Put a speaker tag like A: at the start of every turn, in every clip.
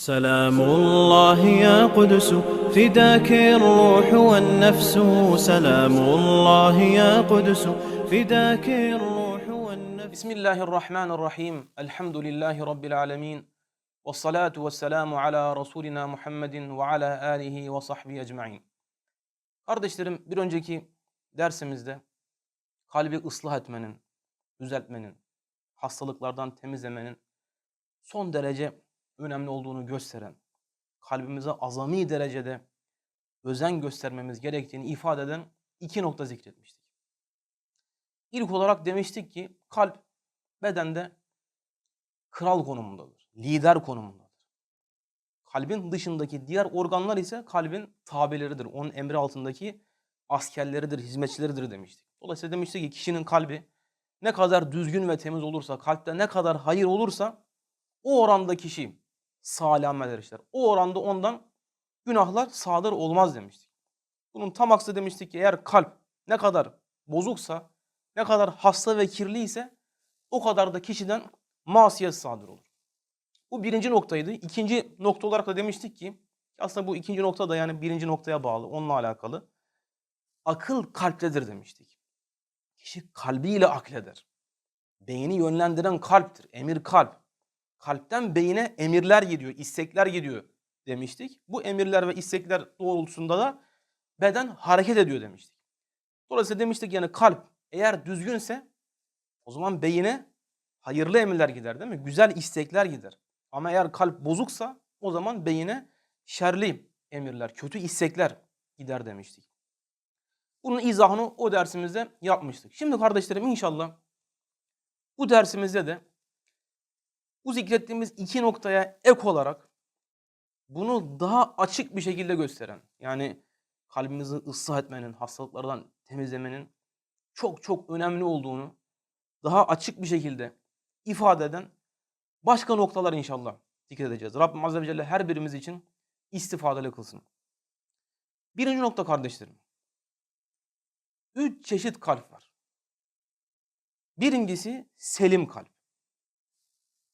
A: سلام الله يا قدس فداك الروح والنفس سلام الله يا قدس فداك الروح والنفس
B: بسم الله الرحمن الرحيم الحمد لله رب العالمين والصلاة والسلام على Resulina Muhammedin ve ala alihi ve sahbihi ecmaîn. Kardeşlerim bir önceki dersimizde kalbi ıslah etmenin, düzeltmenin, hastalıklardan temizlemenin son derece önemli olduğunu gösteren, kalbimize azami derecede özen göstermemiz gerektiğini ifade eden iki nokta zikretmiştik. İlk olarak demiştik ki kalp bedende kral konumundadır, lider konumundadır. Kalbin dışındaki diğer organlar ise kalbin tabeleridir, onun emri altındaki askerleridir, hizmetçileridir demiştik. Dolayısıyla demiştik ki kişinin kalbi ne kadar düzgün ve temiz olursa, kalpte ne kadar hayır olursa o oranda kişi salih ameller işler. O oranda ondan günahlar sadır olmaz demiştik. Bunun tam aksi demiştik ki eğer kalp ne kadar bozuksa, ne kadar hasta ve kirli ise o kadar da kişiden masiyet sadır olur. Bu birinci noktaydı. İkinci nokta olarak da demiştik ki aslında bu ikinci nokta da yani birinci noktaya bağlı, onunla alakalı. Akıl kalptedir demiştik. Kişi kalbiyle akleder. Beyni yönlendiren kalptir. Emir kalp. Kalpten beyine emirler gidiyor, istekler gidiyor demiştik. Bu emirler ve istekler doğrultusunda da beden hareket ediyor demiştik. Dolayısıyla demiştik yani kalp eğer düzgünse o zaman beyine hayırlı emirler gider değil mi? Güzel istekler gider. Ama eğer kalp bozuksa o zaman beyine şerli emirler, kötü istekler gider demiştik. Bunun izahını o dersimizde yapmıştık. Şimdi kardeşlerim inşallah bu dersimizde de bu zikrettiğimiz iki noktaya ek olarak bunu daha açık bir şekilde gösteren yani kalbimizi ıslah etmenin, hastalıklardan temizlemenin çok çok önemli olduğunu daha açık bir şekilde ifade eden başka noktalar inşallah dikkat edeceğiz. Rabbim Azze ve Celle her birimiz için istifadeli kılsın. Birinci nokta kardeşlerim. Üç çeşit kalp var. Birincisi selim kalp.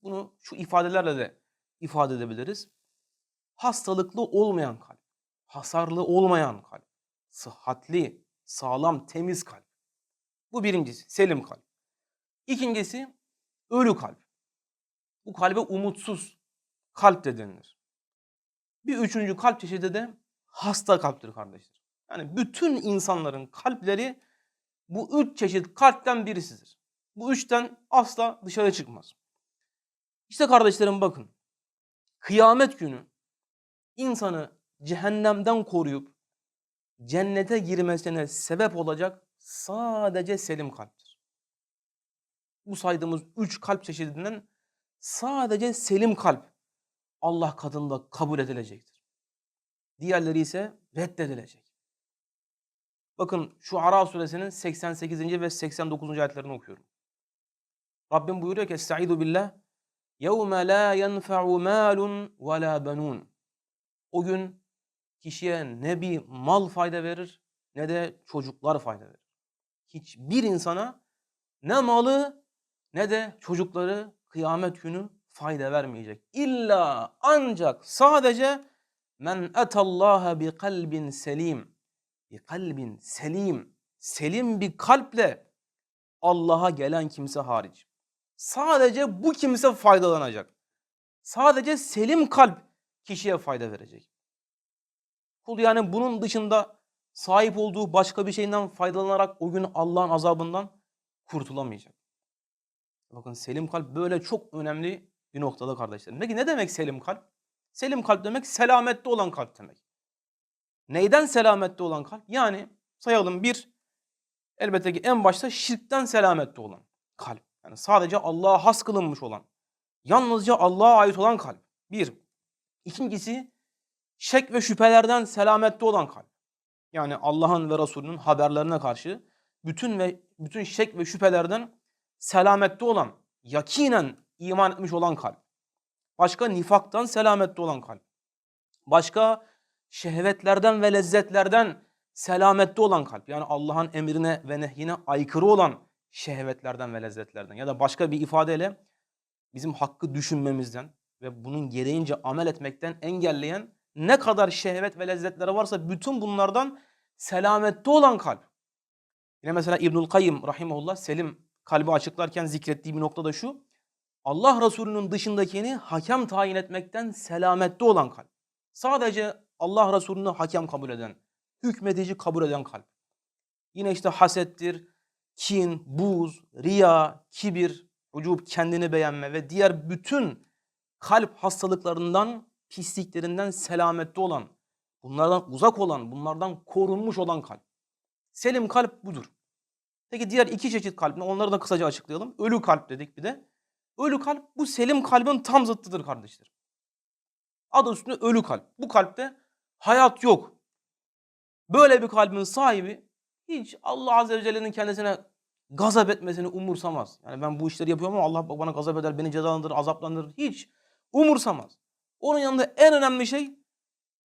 B: Bunu şu ifadelerle de ifade edebiliriz. Hastalıklı olmayan kalp, hasarlı olmayan kalp, sıhhatli, sağlam, temiz kalp. Bu birincisi, selim kalp. İkincisi, ölü kalp. Bu kalbe umutsuz kalp de denilir. Bir üçüncü kalp çeşidi de hasta kalptir kardeşler. Yani bütün insanların kalpleri bu üç çeşit kalpten birisidir. Bu üçten asla dışarı çıkmaz. İşte kardeşlerim bakın. Kıyamet günü insanı cehennemden koruyup cennete girmesine sebep olacak sadece selim kalptir. Bu saydığımız üç kalp çeşidinden sadece selim kalp Allah katında kabul edilecektir. Diğerleri ise reddedilecek. Bakın şu Ara suresinin 88. ve 89. ayetlerini okuyorum. Rabbim buyuruyor ki Estaizu billah يَوْمَ لَا يَنْفَعُ مَالٌ وَلَا بَنُونَ O gün kişiye ne bir mal fayda verir ne de çocuklar fayda verir. Hiçbir insana ne malı ne de çocukları kıyamet günü fayda vermeyecek. İlla ancak sadece men etallaha bi kalbin selim. Bi kalbin selim. Selim bir kalple Allah'a gelen kimse hariç. Sadece bu kimse faydalanacak. Sadece selim kalp kişiye fayda verecek. Kul yani bunun dışında sahip olduğu başka bir şeyden faydalanarak o gün Allah'ın azabından kurtulamayacak. Bakın selim kalp böyle çok önemli bir noktada kardeşlerim. Peki ne demek selim kalp? Selim kalp demek selamette olan kalp demek. Neyden selamette olan kalp? Yani sayalım bir, elbette ki en başta şirkten selamette olan kalp. Yani sadece Allah'a has kılınmış olan, yalnızca Allah'a ait olan kalp. Bir. İkincisi şek ve şüphelerden selamette olan kalp. Yani Allah'ın ve Resulünün haberlerine karşı bütün ve bütün şek ve şüphelerden selamette olan, yakinen iman etmiş olan kalp. Başka nifaktan selamette olan kalp. Başka şehvetlerden ve lezzetlerden selamette olan kalp. Yani Allah'ın emrine ve nehyine aykırı olan şehvetlerden ve lezzetlerden ya da başka bir ifadeyle bizim hakkı düşünmemizden, ve bunun gereğince amel etmekten engelleyen ne kadar şehvet ve lezzetleri varsa bütün bunlardan selamette olan kalp. Yine mesela İbnül Kayyım rahimahullah Selim kalbi açıklarken zikrettiği bir nokta da şu. Allah Resulü'nün dışındakini hakem tayin etmekten selamette olan kalp. Sadece Allah Resulü'nü hakem kabul eden, hükmedici kabul eden kalp. Yine işte hasettir, kin, buz, riya, kibir, ucub, kendini beğenme ve diğer bütün kalp hastalıklarından, pisliklerinden selamette olan, bunlardan uzak olan, bunlardan korunmuş olan kalp. Selim kalp budur. Peki diğer iki çeşit kalp ne? Onları da kısaca açıklayalım. Ölü kalp dedik bir de. Ölü kalp bu selim kalbin tam zıttıdır kardeşler. Adı üstünde ölü kalp. Bu kalpte hayat yok. Böyle bir kalbin sahibi hiç Allah Azze ve Celle'nin kendisine gazap etmesini umursamaz. Yani ben bu işleri yapıyorum ama Allah bana gazap eder, beni cezalandırır, azaplandırır. Hiç umursamaz. Onun yanında en önemli şey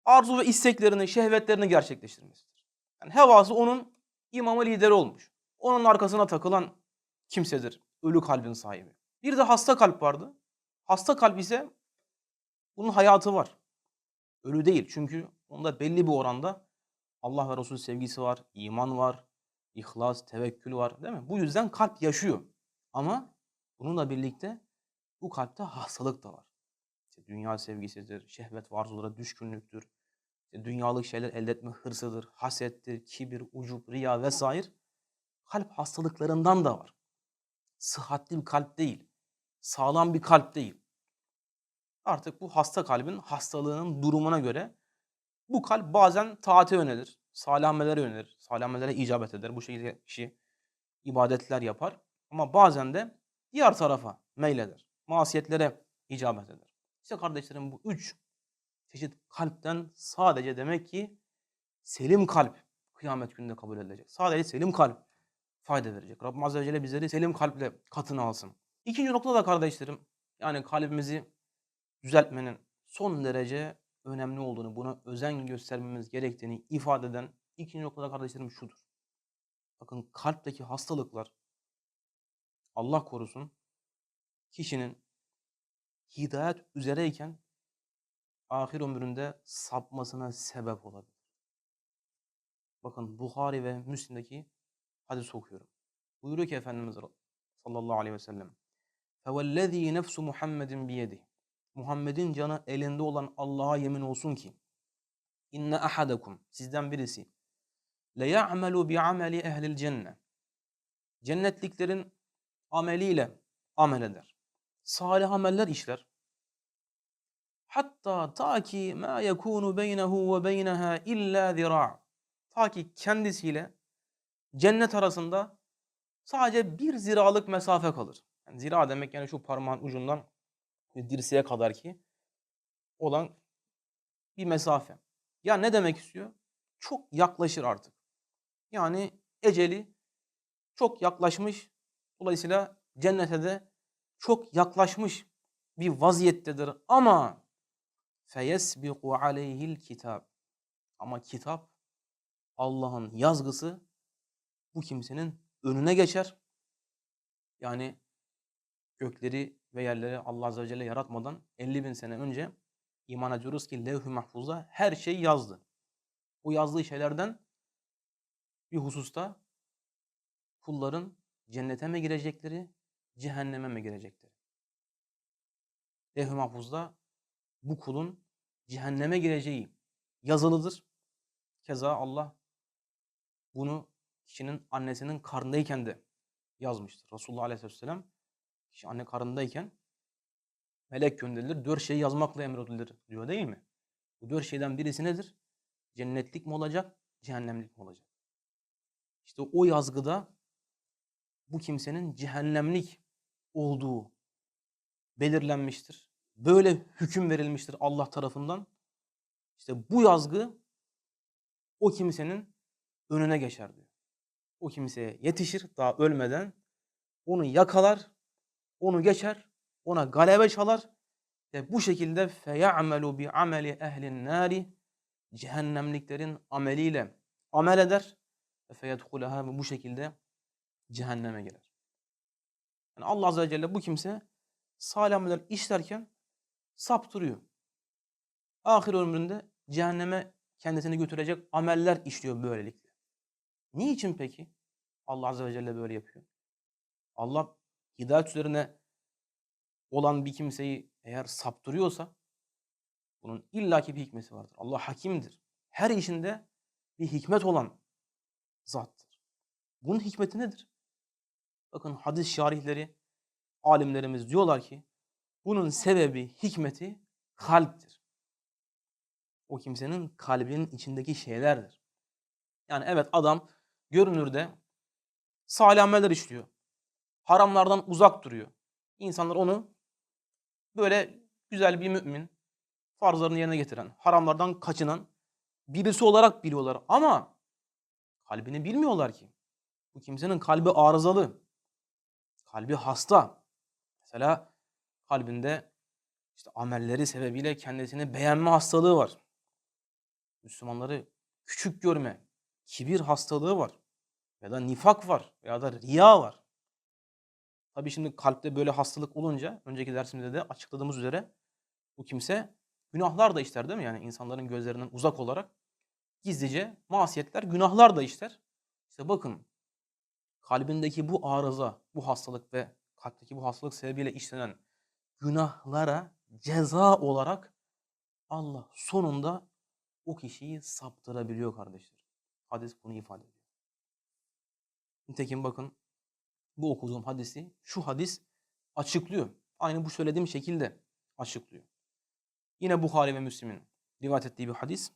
B: arzu ve isteklerini, şehvetlerini gerçekleştirmesidir. Yani hevası onun imamı lideri olmuş. Onun arkasına takılan kimsedir. Ölü kalbin sahibi. Bir de hasta kalp vardı. Hasta kalp ise bunun hayatı var. Ölü değil. Çünkü onda belli bir oranda Allah ve Resul sevgisi var, iman var, ihlas, tevekkül var değil mi? Bu yüzden kalp yaşıyor. Ama bununla birlikte bu kalpte hastalık da var. İşte dünya sevgisidir, şehvet ve düşkünlüktür. İşte dünyalık şeyler elde etme hırsıdır, hasettir, kibir, ucup, riya vesaire. Kalp hastalıklarından da var. Sıhhatli bir kalp değil. Sağlam bir kalp değil. Artık bu hasta kalbin hastalığının durumuna göre bu kalp bazen taate yönelir, salih amellere yönelir, salih amellere icabet eder. Bu şekilde kişi ibadetler yapar. Ama bazen de diğer tarafa meyleder. Masiyetlere icabet eder. İşte kardeşlerim bu üç çeşit kalpten sadece demek ki selim kalp kıyamet gününde kabul edilecek. Sadece selim kalp fayda verecek. Rabbim Azze ve Celle bizleri selim kalple katına alsın. İkinci nokta da kardeşlerim yani kalbimizi düzeltmenin son derece önemli olduğunu, buna özen göstermemiz gerektiğini ifade eden ikinci noktada kardeşlerim şudur. Bakın kalpteki hastalıklar Allah korusun kişinin hidayet üzereyken ahir ömründe sapmasına sebep olabilir. Bakın Bukhari ve Müslim'deki hadis okuyorum. Buyuruyor ki Efendimiz sallallahu aleyhi ve sellem فَوَالَّذ۪ي نَفْسُ مُحَمَّدٍ بِيَدِهِ Muhammed'in canı elinde olan Allah'a yemin olsun ki inne ahadakum sizden birisi le ya'melu bi ameli ehlil cennet. Cennetliklerin ameliyle amel eder. Salih ameller işler. Hatta ta ki ma yekunu beynehu ve beyneha illa zira. Ta ki kendisiyle cennet arasında sadece bir ziralık mesafe kalır. Yani zira demek yani şu parmağın ucundan dirseğe kadar ki olan bir mesafe. Ya ne demek istiyor? Çok yaklaşır artık. Yani eceli çok yaklaşmış. Dolayısıyla cennete de çok yaklaşmış bir vaziyettedir. Ama feyesbiqu aleyhil kitab. Ama kitap Allah'ın yazgısı bu kimsenin önüne geçer. Yani gökleri ve yerleri Allah Azze ve Celle yaratmadan 50 bin sene önce iman ediyoruz ki levh-i mahfuzda her şey yazdı. Bu yazdığı şeylerden bir hususta kulların cennete mi girecekleri, cehenneme mi girecekleri. Levh-i mahfuzda bu kulun cehenneme gireceği yazılıdır. Keza Allah bunu kişinin annesinin karnındayken de yazmıştır. Resulullah Aleyhisselam kişi anne karnındayken melek gönderilir. Dört şeyi yazmakla emredilir diyor değil mi? Bu dört şeyden birisi nedir? Cennetlik mi olacak, cehennemlik mi olacak? İşte o yazgıda bu kimsenin cehennemlik olduğu belirlenmiştir. Böyle hüküm verilmiştir Allah tarafından. İşte bu yazgı o kimsenin önüne geçer diyor. O kimseye yetişir daha ölmeden onu yakalar onu geçer, ona galebe çalar ve bu şekilde feyamelu bi ameli ehlin nari cehennemliklerin ameliyle amel eder ve feyedhulaha bu şekilde cehenneme girer. Yani Allah Azze ve Celle bu kimse salih ameller işlerken saptırıyor. Ahir ömründe cehenneme kendisini götürecek ameller işliyor böylelikle. Niçin peki? Allah Azze ve Celle böyle yapıyor. Allah hidayet üzerine olan bir kimseyi eğer saptırıyorsa bunun illaki bir hikmeti vardır. Allah hakimdir. Her işinde bir hikmet olan zattır. Bunun hikmeti nedir? Bakın hadis şarihleri, alimlerimiz diyorlar ki bunun sebebi, hikmeti kalptir. O kimsenin kalbinin içindeki şeylerdir. Yani evet adam görünürde salih ameller işliyor. Haramlardan uzak duruyor. İnsanlar onu böyle güzel bir mümin, farzlarını yerine getiren, haramlardan kaçınan birisi olarak biliyorlar. Ama kalbini bilmiyorlar ki. Bu kimsenin kalbi arızalı. Kalbi hasta. Mesela kalbinde işte amelleri sebebiyle kendisini beğenme hastalığı var. Müslümanları küçük görme, kibir hastalığı var. Ya da nifak var ya da riya var. Tabii şimdi kalpte böyle hastalık olunca önceki dersimizde de açıkladığımız üzere bu kimse günahlar da işler değil mi? Yani insanların gözlerinden uzak olarak gizlice masiyetler, günahlar da işler. İşte bakın kalbindeki bu arıza, bu hastalık ve kalpteki bu hastalık sebebiyle işlenen günahlara ceza olarak Allah sonunda o kişiyi saptırabiliyor kardeşler. Hadis bunu ifade ediyor. Nitekim bakın bu okuduğum hadisi şu hadis açıklıyor. Aynı bu söylediğim şekilde açıklıyor. Yine Bukhari ve Müslim'in rivayet ettiği bir hadis.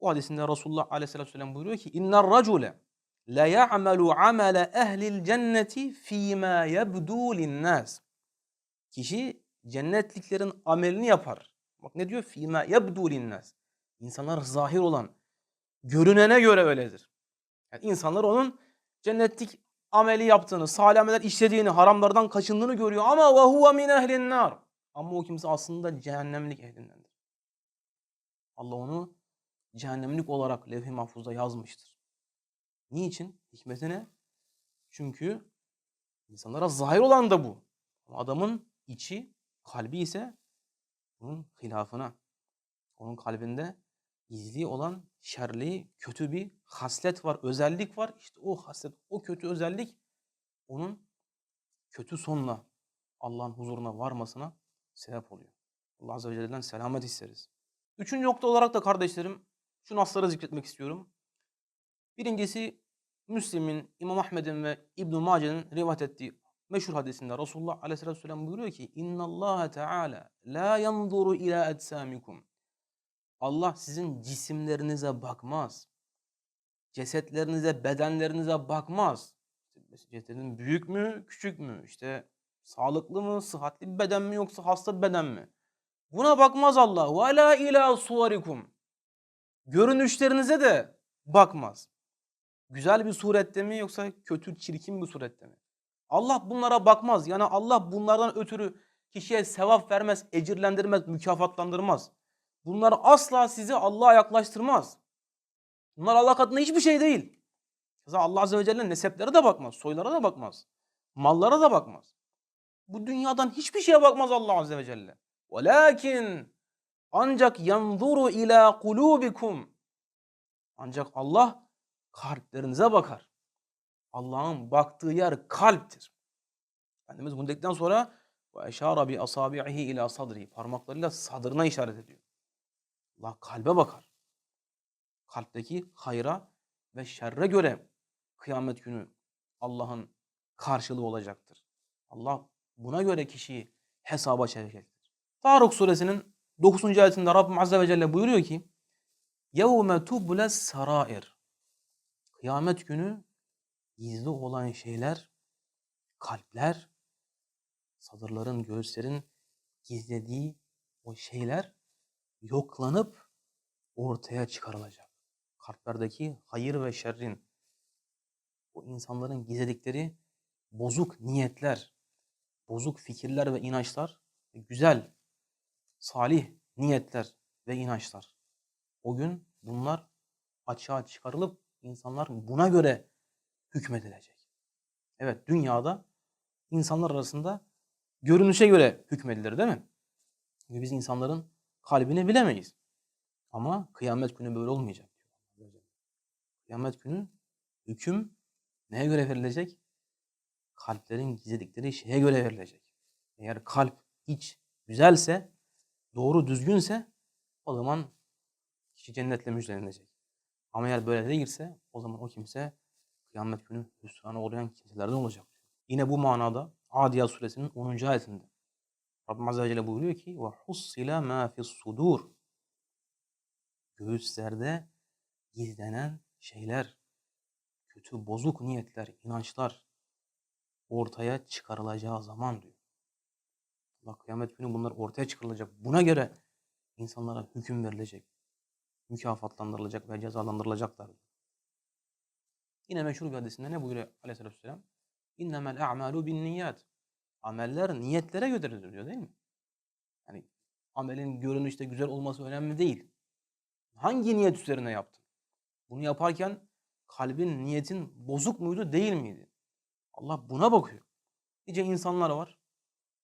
B: O hadisinde Resulullah Aleyhisselatü Vesselam buyuruyor ki İnner racule la ya'melu amele ehlil cenneti fîmâ yebdû linnâs. Kişi cennetliklerin amelini yapar. Bak ne diyor? Fîmâ yebdû linnâs. İnsanlar zahir olan, görünene göre öyledir. Yani insanlar onun cennetlik ameli yaptığını, salih ameller işlediğini, haramlardan kaçındığını görüyor ama ve huve min ehlin nar. Ama o kimse aslında cehennemlik ehlindendir. Allah onu cehennemlik olarak levh-i mahfuzda yazmıştır. Niçin? Hikmeti ne? Çünkü insanlara zahir olan da bu. Ama adamın içi, kalbi ise bunun hilafına. Onun kalbinde gizli olan şerli, kötü bir haslet var, özellik var. İşte o haslet, o kötü özellik onun kötü sonla Allah'ın huzuruna varmasına sebep oluyor. Allah Azze ve Celle'den selamet isteriz. Üçüncü nokta olarak da kardeşlerim şu nasları zikretmek istiyorum. Birincisi Müslim'in, İmam Ahmed'in ve İbn-i Mace'nin rivayet ettiği meşhur hadisinde Resulullah Aleyhisselatü Vesselam buyuruyor ki İnna Allah Teala la yanzuru ila etsamikum Allah sizin cisimlerinize bakmaz. Cesetlerinize, bedenlerinize bakmaz. Cesedin büyük mü, küçük mü? İşte sağlıklı mı, sıhhatli bir beden mi yoksa hasta bir beden mi? Buna bakmaz Allah. Ve la ila suvarikum. Görünüşlerinize de bakmaz. Güzel bir surette mi yoksa kötü, çirkin bir surette mi? Allah bunlara bakmaz. Yani Allah bunlardan ötürü kişiye sevap vermez, ecirlendirmez, mükafatlandırmaz. Bunlar asla sizi Allah'a yaklaştırmaz. Bunlar Allah katında hiçbir şey değil. Allah Azze ve Celle neseplere de bakmaz, soylara da bakmaz, mallara da bakmaz. Bu dünyadan hiçbir şeye bakmaz Allah Azze ve Celle. Velakin ancak yanzuru ila kulubikum. Ancak Allah kalplerinize bakar. Allah'ın baktığı yer kalptir. Efendimiz bunu dedikten sonra ve eşara bi asabi'ihi ila sadri parmaklarıyla sadrına işaret ediyor. Allah kalbe bakar. Kalpteki hayra ve şerre göre kıyamet günü Allah'ın karşılığı olacaktır. Allah buna göre kişiyi hesaba çekecektir. Tarık suresinin 9. ayetinde Rabbim Azze ve Celle buyuruyor ki يَوْمَ تُبْلَ sarair Kıyamet günü gizli olan şeyler, kalpler, sadırların, göğüslerin gizlediği o şeyler yoklanıp ortaya çıkarılacak. Kalplerdeki hayır ve şerrin, o insanların gizledikleri bozuk niyetler, bozuk fikirler ve inançlar, güzel, salih niyetler ve inançlar. O gün bunlar açığa çıkarılıp insanlar buna göre hükmedilecek. Evet dünyada insanlar arasında görünüşe göre hükmedilir değil mi? Çünkü biz insanların kalbini bilemeyiz. Ama kıyamet günü böyle olmayacak. Kıyamet günü hüküm neye göre verilecek? Kalplerin gizledikleri şeye göre verilecek. Eğer kalp iç güzelse, doğru düzgünse o zaman kişi cennetle müjdelenecek. Ama eğer böyle değilse o zaman o kimse kıyamet günü hüsrana uğrayan kimselerden olacak. Yine bu manada Adiyat suresinin 10. ayetinde Rabbim Azze ve Celle buyuruyor ki وَحُصِّلَ مَا فِي الصُّدُورِ Göğüslerde gizlenen şeyler, kötü bozuk niyetler, inançlar ortaya çıkarılacağı zaman diyor. Allah kıyamet günü bunlar ortaya çıkarılacak. Buna göre insanlara hüküm verilecek. Mükafatlandırılacak ve cezalandırılacaklar. diyor. Yine meşhur bir hadisinde ne buyuruyor aleyhissalatü vesselam? İnnemel a'malu bin niyat. Ameller niyetlere göredir diyor değil mi? Yani amelin görünüşte güzel olması önemli değil. Hangi niyet üzerine yaptın? Bunu yaparken kalbin, niyetin bozuk muydu, değil miydi? Allah buna bakıyor. Nice insanlar var.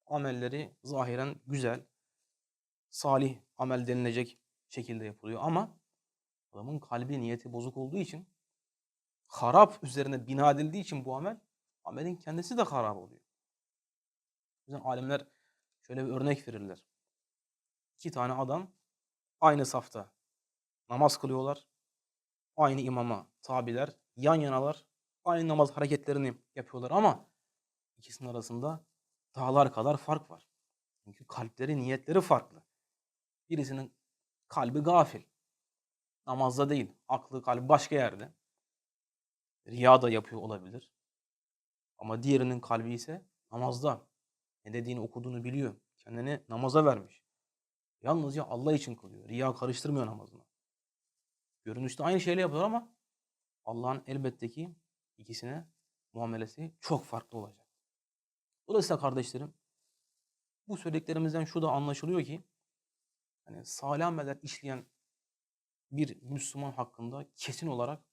B: Amelleri zahiren güzel, salih amel denilecek şekilde yapılıyor ama adamın kalbi, niyeti bozuk olduğu için harap üzerine bina edildiği için bu amel, amelin kendisi de harap oluyor. Yüzden alimler şöyle bir örnek verirler. İki tane adam aynı safta namaz kılıyorlar. Aynı imama tabiler, yan yanalar. Aynı namaz hareketlerini yapıyorlar ama ikisinin arasında dağlar kadar fark var. Çünkü kalpleri, niyetleri farklı. Birisinin kalbi gafil. Namazda değil. Aklı, kalbi başka yerde. Riya da yapıyor olabilir. Ama diğerinin kalbi ise namazda. Ne dediğini okuduğunu biliyor. Kendini namaza vermiş. Yalnızca Allah için kılıyor. Riya karıştırmıyor namazına. Görünüşte aynı şeyle yapıyor ama Allah'ın elbette ki ikisine muamelesi çok farklı olacak. Dolayısıyla kardeşlerim bu söylediklerimizden şu da anlaşılıyor ki hani salih ameller işleyen bir Müslüman hakkında kesin olarak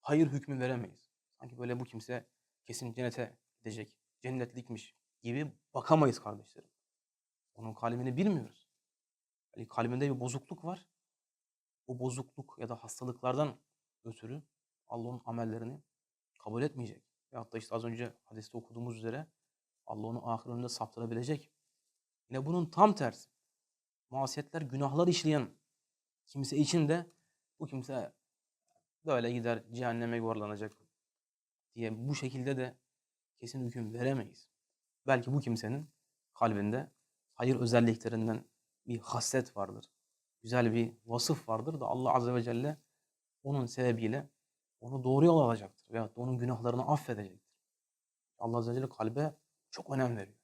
B: hayır hükmü veremeyiz. Sanki böyle bu kimse kesin cennete gidecek, cennetlikmiş gibi bakamayız kardeşlerim. Onun kalbini bilmiyoruz. Yani kalbinde bir bozukluk var. O bozukluk ya da hastalıklardan ötürü Allah onun amellerini kabul etmeyecek. Ve hatta işte az önce hadiste okuduğumuz üzere Allah onu ahir önünde saptırabilecek. Yine bunun tam tersi. Masiyetler, günahlar işleyen kimse için de bu kimse böyle gider cehenneme yuvarlanacak diye bu şekilde de kesin hüküm veremeyiz. Belki bu kimsenin kalbinde hayır özelliklerinden bir haslet vardır. Güzel bir vasıf vardır da Allah Azze ve Celle onun sebebiyle onu doğru yola alacaktır. Veyahut da onun günahlarını affedecektir. Allah Azze ve Celle kalbe çok önem veriyor.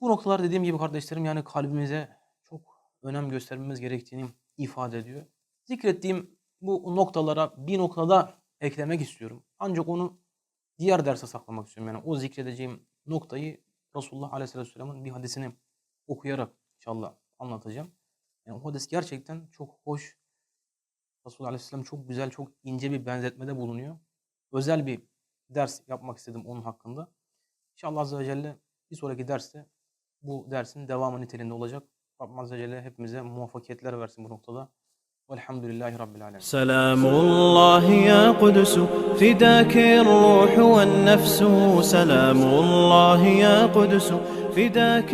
B: Bu noktalar dediğim gibi kardeşlerim yani kalbimize çok önem göstermemiz gerektiğini ifade ediyor. Zikrettiğim bu noktalara bir noktada eklemek istiyorum. Ancak onu diğer derse saklamak istiyorum. Yani o zikredeceğim noktayı Resulullah Aleyhisselatü Vesselam'ın bir hadisini okuyarak inşallah anlatacağım. Yani o hadis gerçekten çok hoş. Resulullah Aleyhisselam çok güzel, çok ince bir benzetmede bulunuyor. Özel bir ders yapmak istedim onun hakkında. İnşallah Azze ve Celle bir sonraki derste bu dersin devamı niteliğinde olacak. Rabbim Azze ve Celle hepimize muvaffakiyetler versin bu noktada. Velhamdülillahi Rabbil Alemin.
A: سلام الله يا قدس فداك الروح والنفس سلام الله يا قدس فداك